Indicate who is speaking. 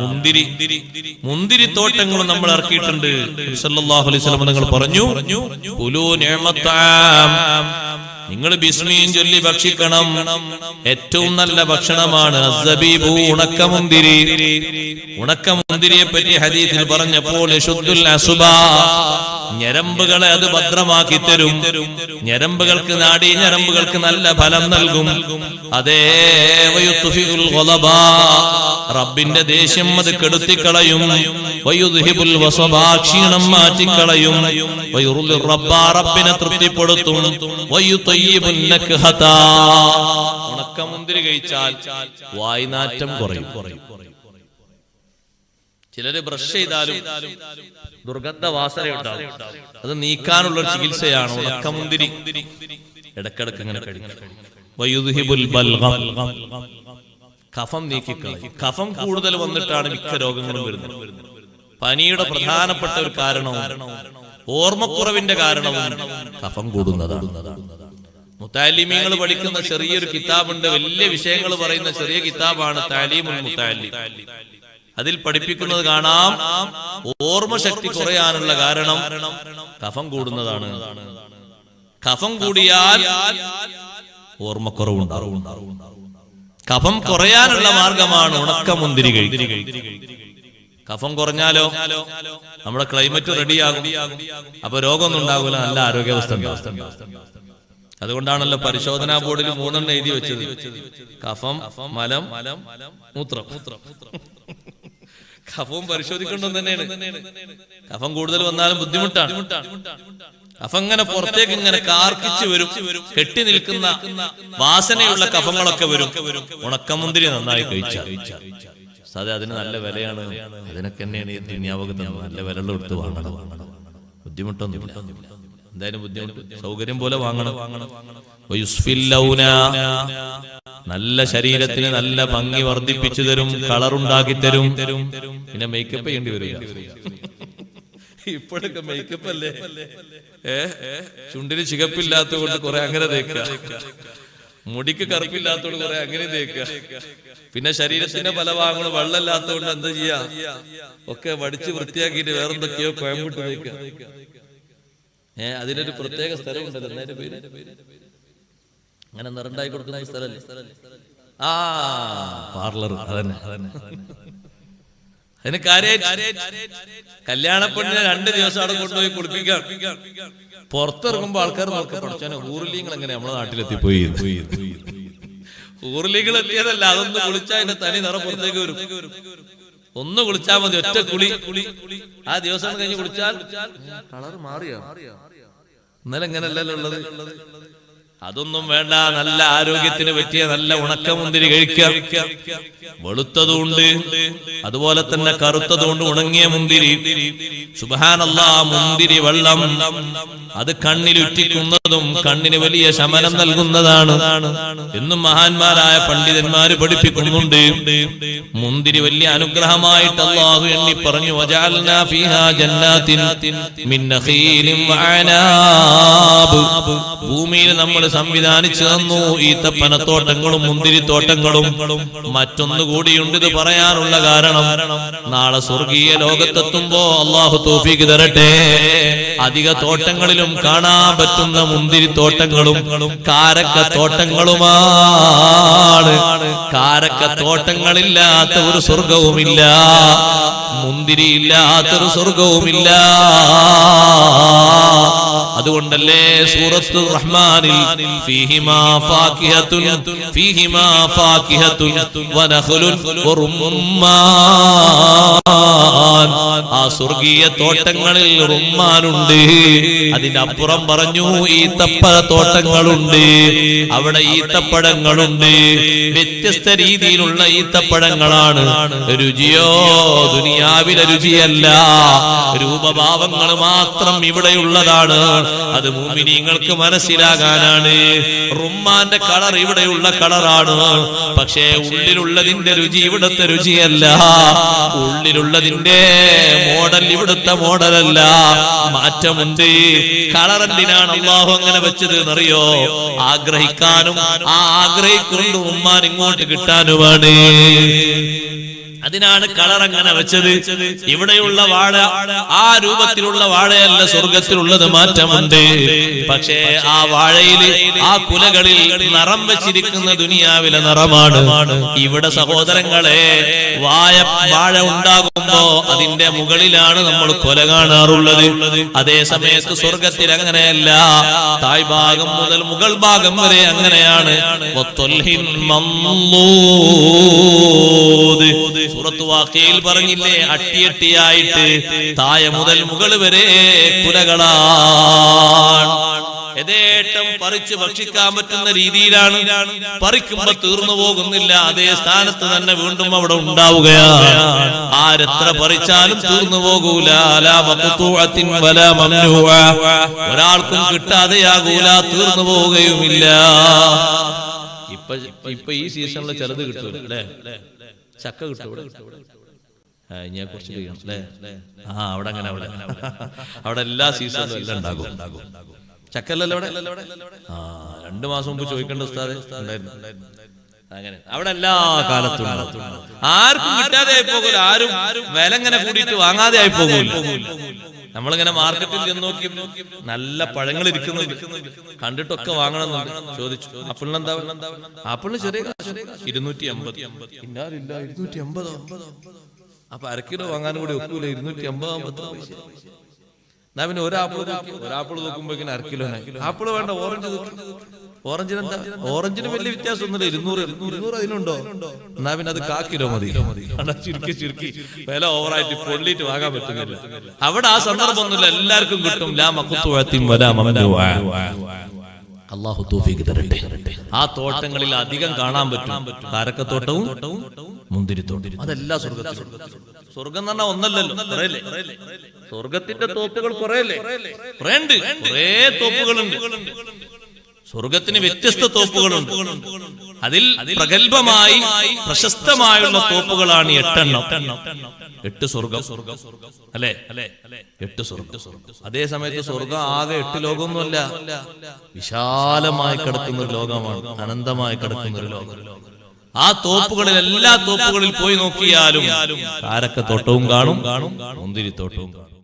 Speaker 1: മുന്തിരി മുന്തിരി തോട്ടങ്ങൾ നമ്മൾ ഇറക്കിയിട്ടുണ്ട്. നിങ്ങൾ പറഞ്ഞു നിങ്ങൾ ബിസ്മിയും ചൊല്ലി ഭക്ഷിക്കണം. ഏറ്റവും നല്ല ഭക്ഷണമാണ് അസ്സബീബു ഉണക്കമുന്തിരി ഉണക്കമുന്തിരിയെ പറ്റി ഹദീസിൽ പറഞ്ഞപ്പോൾ ഞരമ്പുകളെ അത് ഭദ്രമാക്കി തരും. ഞരമ്പുകൾക്ക് നാടി ഞരമ്പുകൾക്ക് നല്ല ഫലം നൽകും. അതേ. റബ്ബിന്റെ ദേഷ്യം അത് കെടുത്തിക്കളയും. മാറ്റിക്കളയും തൃപ്തിപ്പെടുത്തും. ഉണക്കമുന്തിരി കഴിച്ചാൽ വായ്നാറ്റം കുറയും ചിലര് ബ്രഷ് ചെയ്താലും ദുർഗന്ധ വാസനയുണ്ടാവും അത് നീക്കാനുള്ള ചികിത്സയാണ് ഉണക്കമുന്തിരി ഇടക്കിടക്ക് ഇങ്ങനെ. കഫം നീക്കിക്കളയും കഫം കൂടുതൽ വന്നിട്ടാണ് മിക്ക രോഗങ്ങളും വരുന്നത്. പനിയുടെ പ്രധാനപ്പെട്ട ഒരു കാരണവും ഓർമ്മക്കുറവിന്റെ കാരണവും കഫം കൂടുന്നതാണ്. മുത്താലിമീങ്ങൾ പഠിക്കുന്ന ചെറിയൊരു കിതാബുണ്ട്. വലിയ വിഷയങ്ങൾ പറയുന്ന ചെറിയ കിതാബാണ് താലീമുൽ മുത്താലിം. അതിൽ പഠിപ്പിക്കുന്നത് കാണാം. ഓർമ്മശക്തി കുറയാനുള്ള കാരണം കഫം കൂടുന്നതാണ്. കഫം കൂടിയാൽ ഓർമ്മക്കുറവുണ്ടാവും. കഫം കുറയാനുള്ള മാർഗമാണ് ഉണക്കമുന്തിരി കഴിക്കുക കഫം കുറഞ്ഞാലോ? നമ്മുടെ ക്ലൈമറ്റ് റെഡിയാകും. അപ്പൊ രോഗമൊന്നും ഉണ്ടാകില്ല നല്ല ആരോഗ്യാവസ്ഥ. അതുകൊണ്ടാണല്ലോ പരിശോധനാ ബോർഡിൽ മൂന്നെണ്ണം എഴുതി വെച്ചത്. കഫം മലം മൂത്രം. കഫവും പരിശോധിക്കേണ്ടത് തന്നെയാണ്. കഫം കൂടുതൽ വന്നാലും ബുദ്ധിമുട്ടാണ്. കഫം അങ്ങനെ പുറത്തേക്ക് ഇങ്ങനെ കാർക്കിച്ച് വരും കെട്ടി നിൽക്കുന്ന വാസനയുള്ള കഫങ്ങളൊക്കെ വരും. ഉണക്കമുന്തിരി നന്നായി കഴിച്ചാൽ അതെ അതിന് നല്ല വിലയാണ്. അതിനൊക്കെ തന്നെയാണ് ഈ ദുന്യാവകത്ത് നല്ല വില കൊടുത്ത് വാങ്ങണം. ബുദ്ധിമുട്ടൊന്നും എന്തായാലും ബുദ്ധിമുട്ട്. സൗകര്യം പോലെ വാങ്ങണം. നല്ല ശരീരത്തിന് നല്ല ഭംഗി വർദ്ധിപ്പിച്ചു തരും കളർ ഉണ്ടാക്കി തരും. പിന്നെ മേക്കപ്പ് ചെയ്യേണ്ടി വരും ഇപ്പോഴൊക്കെ മേക്കപ്പ് അല്ലേ? ഏ? ചുണ്ടിന് ചികപ്പില്ലാത്ത കൊണ്ട് കുറെ അങ്ങനെ തേക്കുക. മുടിക്ക് കറുപ്പില്ലാത്തോണ്ട് കുറെ അങ്ങനെ തേക്കുക. പിന്നെ ശരീരത്തിന്റെ പല ഭാഗങ്ങളും വെള്ളമില്ലാത്തതുകൊണ്ട് എന്താ ചെയ്യാ? ഒക്കെ വടിച്ച് വൃത്തിയാക്കിയിട്ട് വേറെന്തൊക്കെയോ കോയമ്പിട്ട് തേക്കുക. ഏ അതിനൊരു പ്രത്യേക സ്ഥലമുണ്ടല്ലോ എന്നതിന്റെ പേര്. അങ്ങനെ നിറണ്ടായി കൊടുക്കുന്ന സ്ഥലല്ലേ ആ പാർലർ അതന്നെ അതന്നെ. അതിന് കാര്യം കല്യാണ പെണ്ണിനെ രണ്ട് ദിവസം അവിടെ കൊണ്ടുപോയി കുളിപ്പിക്കാം പുറത്തിറങ്ങുമ്പോ ആൾക്കാർ നോക്കി പഠിച്ചാൽ ഊർലീങ്ങൾ എങ്ങനെ നമ്മുടെ നാട്ടിലെത്തി പോയി ഊർലീങ്ങൾ എത്തിയതല്ല അതൊന്ന് കുളിച്ചാൽ അതിന്റെ തനി നിറ പുറത്തേക്ക് വരും. ഒന്ന് കുളിച്ചാൽ മതി ഒറ്റ കുളി. ആ ദിവസം കഴിഞ്ഞ് കുളിച്ചാൽ കളർ മാറിയോ? ഇന്നലെ എങ്ങനെയല്ലല്ലോ ഉള്ളത്. അതൊന്നും വേണ്ട നല്ല ആരോഗ്യത്തിന് പറ്റിയ നല്ല ഉണക്കമുന്തിരി കഴിക്കാം വെളുത്തതുകൊണ്ട് അതുപോലെ തന്നെ കറുത്തതുകൊണ്ട് ഉണങ്ങിയ മുന്തിരി. സുബഹാനല്ലാ മുന്തിരി വെള്ളം. അത് കണ്ണിലുറ്റിക്കുന്നതും കണ്ണിന് വലിയ ശമനം നൽകുന്നതാണ്. എന്നും മഹാന്മാരായ പണ്ഡിതന്മാര് പഠിപ്പിക്കുന്നുണ്ട്. മുന്തിരി വലിയ അനുഗ്രഹമായിട്ട് അള്ളാഹു എണ്ണി പറഞ്ഞു ഭൂമിയിൽ നമ്മൾ സംവിധാനിച്ചു തന്നു. ഈത്തപ്പനത്തോട്ടങ്ങളും മുന്തിരിത്തോട്ടങ്ങളും. മറ്റൊന്നു കൂടിയുണ്ട് ഇത് പറയാനുള്ള കാരണം നാളെ സ്വർഗീയ ലോകത്തെത്തുമ്പോ അള്ളാഹു തോഫിക്ക് തരട്ടെ. അധിക തോട്ടങ്ങളിലും കാണാൻ പറ്റുന്ന മുന്തിരിത്തോട്ടങ്ങളും കാരക്ക തോട്ടങ്ങളുമാണ് കാരക്ക തോട്ടങ്ങളില്ലാത്ത ഒരു സ്വർഗവുമില്ല. മുന്തിരിയില്ലാത്തൊരു സ്വർഗവുമില്ല. അതുകൊണ്ടല്ലേ സൂറത്ത് റഹ്മാനിൽ ഫീഹിമാ ഫാക്കിഹത്തുൻ ആ സ്വർഗീയ തോട്ടങ്ങളിൽ റുമ്മാനുണ്ട്. അതിനപ്പുറം പറഞ്ഞു ഈത്തപ്പഴ തോട്ടങ്ങളുണ്ട് അവിടെ ഈത്തപ്പഴങ്ങളുണ്ട്. വ്യത്യസ്ത രീതിയിലുള്ള ഈത്തപ്പഴങ്ങളാണ്. രുചിയോ ദുനിയാവിലെ രുചിയല്ല. രൂപഭാവങ്ങൾ മാത്രം ഇവിടെയുള്ളതാണ്. അത് മൂമിനീങ്ങൾക്ക് മനസ്സിലാകാനാണ്. റുമ്മാന്റെ കളർ ഇവിടെയുള്ള കളറാണ്. പക്ഷേ ഉള്ളിലുള്ളതിന്റെ രുചി ഇവിടുത്തെ രുചിയല്ല. ഉള്ളിലുള്ളതിന്റെ മോഡൽ ഇവിടുത്തെ മോഡലല്ല. മാറ്റമുണ്ട്. കളർ എന്തിനാണ് അള്ളാഹു അങ്ങനെ വെച്ചത് എന്നറിയോ ആഗ്രഹിക്കാനും ആ ആഗ്രഹിക്കൊണ്ട് ഉമ്മാൻ ഇങ്ങോട്ട് കിട്ടാനുമാണ്. അതിനാണ് കളർ അങ്ങനെ വെച്ചത്. ഇവിടെയുള്ള വാഴ ആ രൂപത്തിലുള്ള വാഴയല്ല സ്വർഗത്തിലുള്ളത് മാറ്റമുണ്ട്. പക്ഷേ ആ വാഴയിൽ ആ കുലകളിൽ നിറം വെച്ചിരിക്കുന്ന ദുനിയാവിലെ നിറമാണ്. ഇവിടെ സഹോദരങ്ങളെ വായ വാഴ ഉണ്ടാകുമ്പോ അതിന്റെ മുകളിലാണ് നമ്മൾ കൊല കാണാറുള്ളത്. അതേ സമയത്ത് സ്വർഗത്തിൽ അങ്ങനെയല്ല. തായ്ഭാഗം മുതൽ മുകൾ ഭാഗം വരെ അങ്ങനെയാണ്. സൂറത്ത് വാക്കയിൽ പറഞ്ഞില്ലേ അട്ടിയട്ടിയായിട്ട് തായ മുതൽ മുകൾ വരെ കുലകളാണ്. യഥേട്ടം പറിച്ച് ഭക്ഷിക്കാൻ പറ്റുന്ന രീതിയിലാണ് പറിക്കുമ്പോ തീർന്നു പോകുന്നില്ല. അതേ സ്ഥാനത്ത് തന്നെ വീണ്ടും അവിടെ ഉണ്ടാവുകയാണ്. ആരെത്ര പറിച്ചാലും തീർന്നു പോകൂല. ഒരാൾക്കും കിട്ടാതെയാകൂല തീർന്നു പോവുകയുമില്ല. ഇപ്പൊ ഇപ്പൊ ഈ സീസണിൽ ചെറുത് കിട്ടൂല? അല്ലേ ചക്ക കിട്ടും ഇവിടെ. ആ, ഇനി കുറച്ച് കഴിയണം അല്ലേ? ആ അവിടെ അങ്ങനെ അവിടെ. അവിടെ എല്ലാ സീസണും എല്ലാം ഉണ്ടാകും. ചക്കല്ലല്ലോ അവിടെ ആ രണ്ടു മാസം മുമ്പ് ചോദിക്കേണ്ട ഉസ്താദെ അങ്ങനെ. അവിടെ എല്ലാ കാലത്തും ആർക്കും കിട്ടാതെ ആയി പോകൂല ആരും വില ഇങ്ങനെ കൂടിയിട്ട് വാങ്ങാതെ ആയി പോകൂല നമ്മളിങ്ങനെ മാർക്കറ്റിൽ ചെന്ന് നോക്കി നല്ല പഴങ്ങൾ ഇരിക്കുന്നുണ്ട്. കണ്ടിട്ടൊക്കെ വാങ്ങണമെന്നുണ്ട്. ചോദിച്ചു. ആപ്പിളിനെന്താ ആപ്പിളിന് ചെറിയ ഇരുന്നൂറ്റി അമ്പത് ഇരുന്നൂറ്റി അമ്പതോ അപ്പൊ അരക്കിലോ കിലോ വാങ്ങാനും കൂടി ഒക്കൂല. ഇരുന്നൂറ്റി അമ്പതാകുമ്പോ എന്നാ പിന്നെ ഒരു ആപ്പിൾ ഒരു ആപ്പിൾ ആപ്പിൾ അര കിലോ ആപ്പിൾ വേണ്ട ഓറഞ്ച് ഓറഞ്ചിന് എന്താ ഓറഞ്ചിന് വലിയ വ്യത്യാസമൊന്നുമില്ല. ഇരുന്നൂറ് ഇരുന്നൂറ് അതിനുണ്ടോ എന്നാ പിന്നെ അത് കാക്കിലോ കിലോ മതി. ചുരുക്കി ചുരുക്കി. വില ഓവറായിട്ട് പൊള്ളിയിട്ട് വാങ്ങാൻ പറ്റുന്നില്ല. അവിടെ ആ സന്ദർഭം ഒന്നുമില്ല എല്ലാവർക്കും കിട്ടും. ലാ വലാ. അള്ളാഹു തൗഫീഖ് തരട്ടെ. ആ തോട്ടങ്ങളിൽ അധികം കാണാൻ പറ്റും. കാരക്കത്തോട്ടവും മുന്തിരിത്തോട്ടം അതെല്ലാം സ്വർഗത്തിലും. സ്വർഗം എന്ന് പറഞ്ഞാൽ ഒന്നല്ലല്ലോ? സ്വർഗത്തിന്റെ തോപ്പുകൾ കുറേ തോപ്പുകളുണ്ട്. സ്വർഗത്തിന് വ്യത്യസ്ത തോപ്പുകളുണ്ട്. അതിൽ പ്രഗത്ഭമായി പ്രശസ്തമായുള്ള തോപ്പുകളാണ് എട്ടെണ്ണം. എട്ട് സ്വർഗം അല്ലെ? എട്ട് സ്വർഗം അതേ സമയത്ത് സ്വർഗം ആകെ എട്ട് ലോകമൊന്നുമല്ല. വിശാലമായി കിടക്കുന്ന ഒരു ലോകമാണ്. അനന്തമായി കിടക്കുന്ന ഒരു ലോകം. ആ തോപ്പുകളിൽ എല്ലാ തോപ്പുകളിൽ പോയി നോക്കിയാലും കാരക്കത്തോട്ടവും കാണും മുന്തിരി തോട്ടവും കാണും.